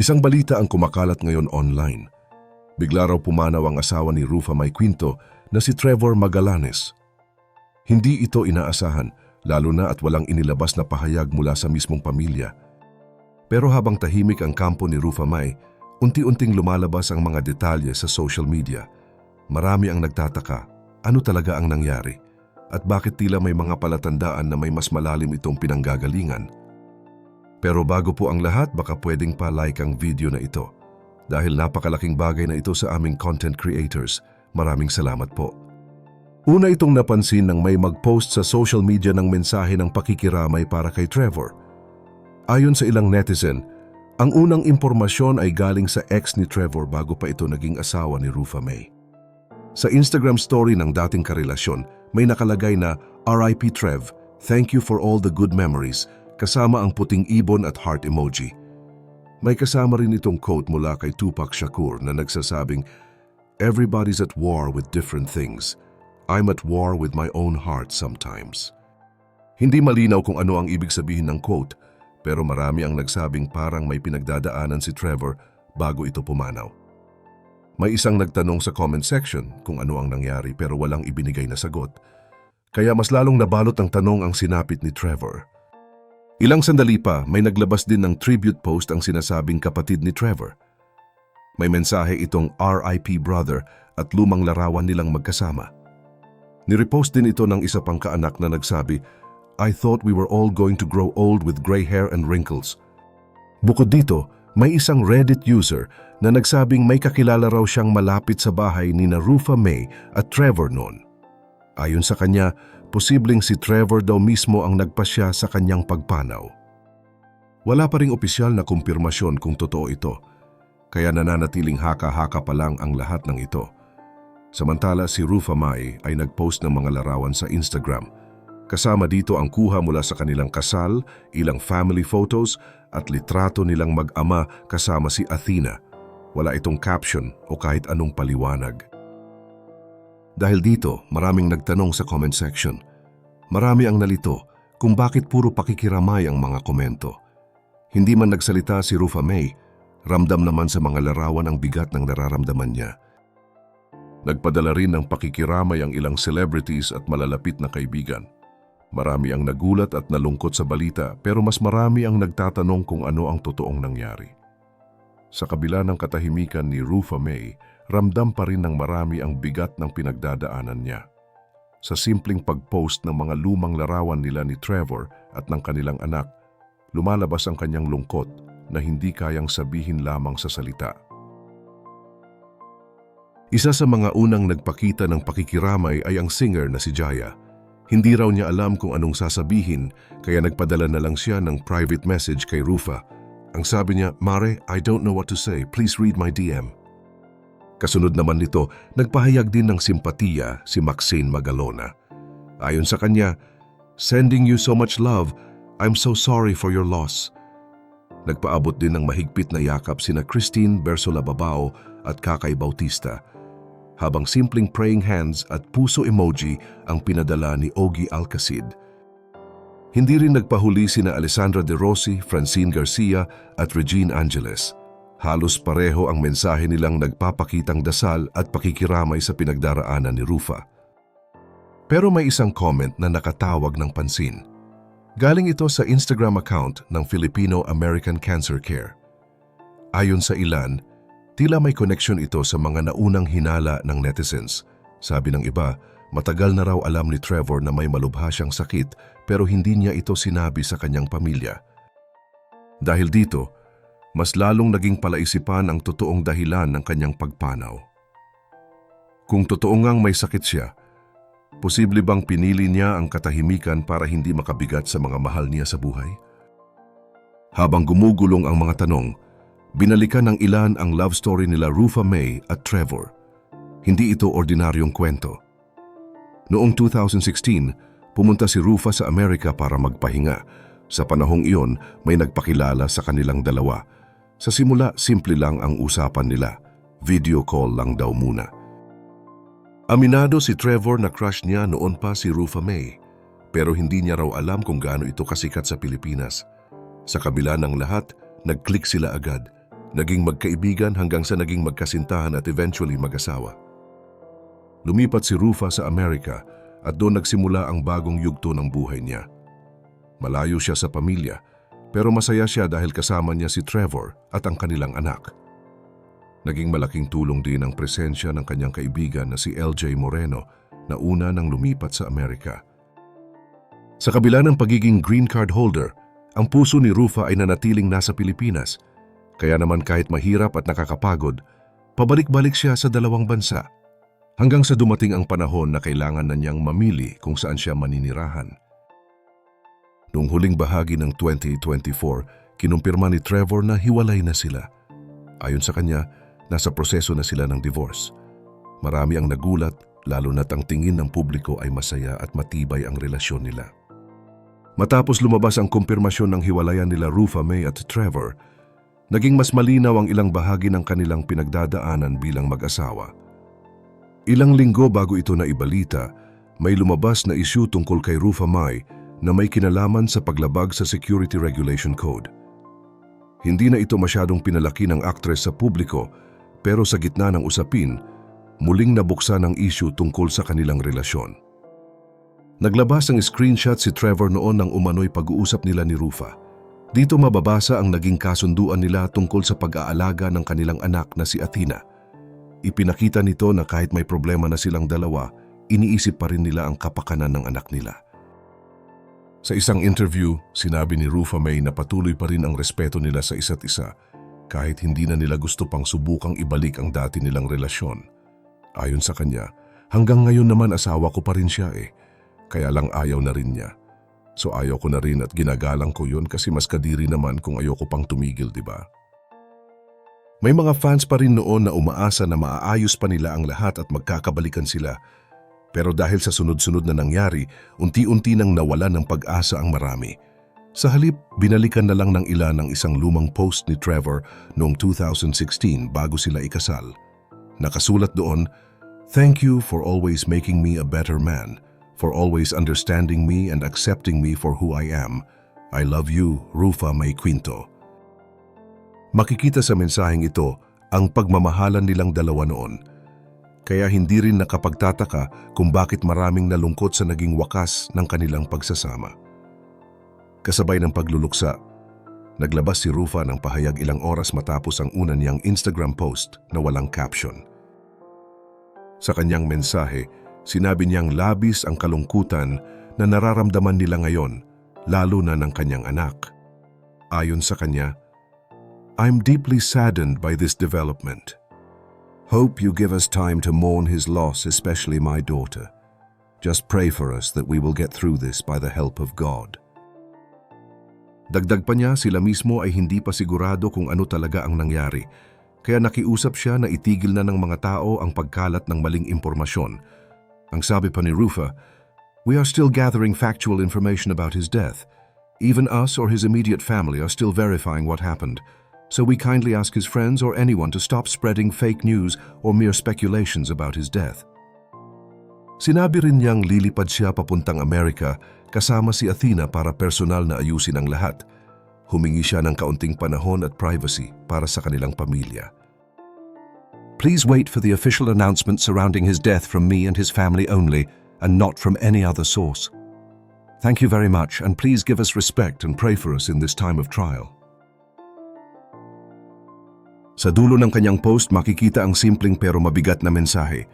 Isang balita ang kumakalat ngayon online. Bigla raw pumanaw ang asawa ni Rufa May Quinto na si Trevor Magallanes. Hindi ito inaasahan, lalo na at walang inilabas na pahayag mula sa mismong pamilya. Pero habang tahimik ang kampo ni Rufa May, unti-unting lumalabas ang mga detalye sa social media. Marami ang nagtataka, ano talaga ang nangyari? At bakit tila may mga palatandaan na may mas malalim itong pinanggagalingan? Pero bago po ang lahat, baka pwedeng pa-like ang video na ito. Dahil napakalaking bagay na ito sa aming content creators. Maraming salamat po. Una itong napansin nang may mag-post sa social media ng mensahe ng pakikiramay para kay Trevor. Ayon sa ilang netizen, ang unang impormasyon ay galing sa ex ni Trevor bago pa ito naging asawa ni Rufa May. Sa Instagram story ng dating karelasyon, may nakalagay na RIP Trev, thank you for all the good memories, kasama ang puting ibon at heart emoji. May kasama rin itong quote mula kay Tupac Shakur na nagsasabing, Everybody's at war with different things. I'm at war with my own heart sometimes. Hindi malinaw kung ano ang ibig sabihin ng quote, pero marami ang nagsabing parang may pinagdadaanan si Trevor bago ito pumanaw. May isang nagtanong sa comment section kung ano ang nangyari pero walang ibinigay na sagot. Kaya mas lalong nabalot ang tanong ang sinapit ni Trevor. Ilang sandali pa, may naglabas din ng tribute post ang sinasabing kapatid ni Trevor. May mensahe itong RIP brother at lumang larawan nilang magkasama. Nirepost din ito ng isa pang kaanak na nagsabi, I thought we were all going to grow old with gray hair and wrinkles. Bukod dito, may isang Reddit user na nagsabing may kakilala raw siyang malapit sa bahay ni na Rufa May at Trevor noon. Ayon sa kanya, posibleng si Trevor daw mismo ang nagpasya sa kanyang pagpanaw. Wala pa ring opisyal na kumpirmasyon kung totoo ito, kaya nananatiling haka-haka pa lang ang lahat ng ito. Samantala si Rufa May ay nagpost ng mga larawan sa Instagram. Kasama dito ang kuha mula sa kanilang kasal, ilang family photos at litrato nilang mag-ama kasama si Athena. Wala itong caption o kahit anong paliwanag. Dahil dito, maraming nagtanong sa comment section. Marami ang nalito kung bakit puro pakikiramay ang mga komento. Hindi man nagsalita si Rufa May, ramdam naman sa mga larawan ang bigat ng nararamdaman niya. Nagpadala rin ng pakikiramay ang ilang celebrities at malalapit na kaibigan. Marami ang nagulat at nalungkot sa balita pero mas marami ang nagtatanong kung ano ang totoong nangyari. Sa kabila ng katahimikan ni Rufa May, ramdam pa rin ng marami ang bigat ng pinagdadaanan niya. Sa simpleng pag-post ng mga lumang larawan nila ni Trevor at ng kanilang anak, lumalabas ang kanyang lungkot na hindi kayang sabihin lamang sa salita. Isa sa mga unang nagpakita ng pakikiramay ay ang singer na si Jaya. Hindi raw niya alam kung anong sasabihin kaya nagpadala na lang siya ng private message kay Rufa. Ang sabi niya, Mare, I don't know what to say. Please read my DM. Kasunod naman nito, nagpahayag din ng simpatiya si Maxine Magalona. Ayon sa kanya, Sending you so much love, I'm so sorry for your loss. Nagpaabot din ng mahigpit na yakap sina Christine Bersola Babao at Kakay Bautista habang simpleng praying hands at puso emoji ang pinadala ni Ogie Alcacid. Hindi rin nagpahuli sina Alessandra De Rossi, Francine Garcia at Regine Angeles. Halos pareho ang mensahe nilang nagpapakitang dasal at pakikiramay sa pinagdaraanan ni Rufa. Pero may isang comment na nakatawag ng pansin. Galing ito sa Instagram account ng Filipino-American Cancer Care. Ayon sa ilan, Tila may connection ito sa mga naunang hinala ng netizens. Sabi ng iba, matagal na raw alam ni Trevor na may malubha siyang sakit pero hindi niya ito sinabi sa kanyang pamilya. Dahil dito, mas lalong naging palaisipan ang totoong dahilan ng kanyang pagpanaw. Kung totoo ngang may sakit siya, posible bang pinili niya ang katahimikan para hindi makabigat sa mga mahal niya sa buhay? Habang gumugulong ang mga tanong, Binalikan ng ilan ang love story nila Rufa May at Trevor. Hindi ito ordinaryong kwento. Noong 2016, pumunta si Rufa sa Amerika para magpahinga. Sa panahong iyon, may nagpakilala sa kanilang dalawa. Sa simula, simple lang ang usapan nila. Video call lang daw muna. Aminado si Trevor na crush niya noon pa si Rufa May. Pero hindi niya raw alam kung gaano ito kasikat sa Pilipinas. Sa kabila ng lahat, nag-click sila agad Naging magkaibigan hanggang sa naging magkasintahan at eventually mag-asawa. Lumipat si Rufa sa Amerika at doon nagsimula ang bagong yugto ng buhay niya. Malayo siya sa pamilya, pero masaya siya dahil kasama niya si Trevor at ang kanilang anak. Naging malaking tulong din ang presensya ng kanyang kaibigan na si LJ Moreno na una nang lumipat sa Amerika. Sa kabila ng pagiging green card holder, ang puso ni Rufa ay nanatiling nasa Pilipinas. Kaya naman kahit mahirap at nakakapagod, pabalik-balik siya sa dalawang bansa. Hanggang sa dumating ang panahon na kailangan na niyang mamili kung saan siya maninirahan. Noong huling bahagi ng 2024, kinumpirma ni Trevor na hiwalay na sila. Ayon sa kanya, nasa proseso na sila ng divorce. Marami ang nagulat, lalo na't ang tingin ng publiko ay masaya at matibay ang relasyon nila. Matapos lumabas ang kumpirmasyon ng hiwalayan nila Rufa May at Trevor, naging mas malinaw ang ilang bahagi ng kanilang pinagdadaanan bilang mag-asawa. Ilang linggo bago ito na ibalita, may lumabas na issue tungkol kay Rufa May na may kinalaman sa paglabag sa Security Regulation Code. Hindi na ito masyadong pinalaki ng aktres sa publiko pero sa gitna ng usapin, muling nabuksan ang issue tungkol sa kanilang relasyon. Naglabas ng screenshot si Trevor noon ng umano'y pag-uusap nila ni Rufa. Dito mababasa ang naging kasunduan nila tungkol sa pag-aalaga ng kanilang anak na si Athena. Ipinakita nito na kahit may problema na silang dalawa, iniisip pa rin nila ang kapakanan ng anak nila. Sa isang interview, sinabi ni Rufa May na patuloy pa rin ang respeto nila sa isa't isa kahit hindi na nila gusto pang subukang ibalik ang dati nilang relasyon. Ayon sa kanya, hanggang ngayon naman asawa ko pa rin siya eh, kaya lang ayaw na rin niya. So ayaw ko na rin at ginagalang ko yun kasi mas kadiri naman kung ayoko pang tumigil, di ba? May mga fans pa rin noon na umaasa na maaayos pa nila ang lahat at magkakabalikan sila. Pero dahil sa sunod-sunod na nangyari, unti-unti nang nawalan ng pag-asa ang marami. Sa halip, binalikan na lang ng ilan ang isang lumang post ni Trevor noong 2016 bago sila ikasal. Nakasulat doon, Thank you for always making me a better man, for always understanding me and accepting me for who I am. I love you, Rufa May Quinto. Makikita sa mensaheng ito ang pagmamahalan nilang dalawa noon. Kaya hindi rin nakapagtataka kung bakit maraming nalungkot sa naging wakas ng kanilang pagsasama. Kasabay ng pagluluksa, naglabas si Rufa ng pahayag ilang oras matapos ang una niyang Instagram post na walang caption. Sa kanyang mensahe, sinabi niyang labis ang kalungkutan na nararamdaman nila ngayon, lalo na ng kanyang anak. Ayon sa kanya, I'm deeply saddened by this development. Hope you give us time to mourn his loss, especially my daughter. Just pray for us that we will get through this by the help of God. Dagdag pa niya, sila mismo ay hindi pa sigurado kung ano talaga ang nangyari, kaya nakiusap siya na itigil na ng mga tao ang pagkalat ng maling impormasyon. Ang sabi pa ni Rufa, We are still gathering factual information about his death. Even us or his immediate family are still verifying what happened. So we kindly ask his friends or anyone to stop spreading fake news or mere speculations about his death. Sinabi rin niyang lilipad siya papuntang Amerika kasama si Athena para personal na ayusin ang lahat. Humingi siya ng kaunting panahon at privacy para sa kanilang pamilya. Please wait for the official announcement surrounding his death from me and his family only and not from any other source. Thank you very much and please give us respect and pray for us in this time of trial. Sa dulo ng kanyang post makikita ang simpleng pero mabigat na mensahe.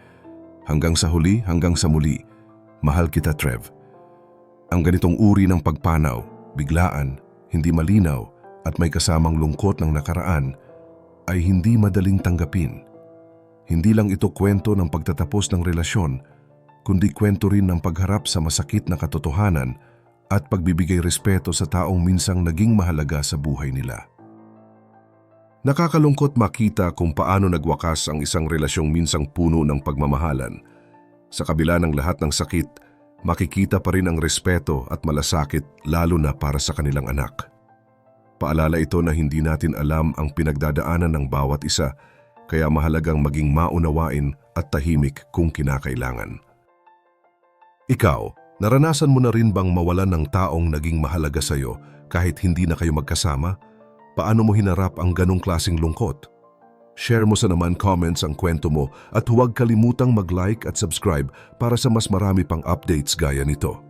Hanggang sa huli, hanggang sa muli, mahal kita Trev. Ang ganitong uri ng pagpanaw, biglaan, hindi malinaw at may kasamang lungkot ng nakaraan ay hindi madaling tanggapin. Hindi lang ito kwento ng pagtatapos ng relasyon, kundi kwento rin ng pagharap sa masakit na katotohanan at pagbibigay respeto sa taong minsang naging mahalaga sa buhay nila. Nakakalungkot makita kung paano nagwakas ang isang relasyong minsang puno ng pagmamahalan. Sa kabila ng lahat ng sakit, makikita pa rin ang respeto at malasakit lalo na para sa kanilang anak. Paalala ito na hindi natin alam ang pinagdadaanan ng bawat isa, kaya mahalagang maging maunawain at tahimik kung kinakailangan. Ikaw, naranasan mo na rin bang mawalan ng taong naging mahalaga sa iyo kahit hindi na kayo magkasama? Paano mo hinarap ang ganong klasing lungkot? Share mo sa naman comments ang kwento mo at huwag kalimutang mag-like at subscribe para sa mas marami pang updates gaya nito.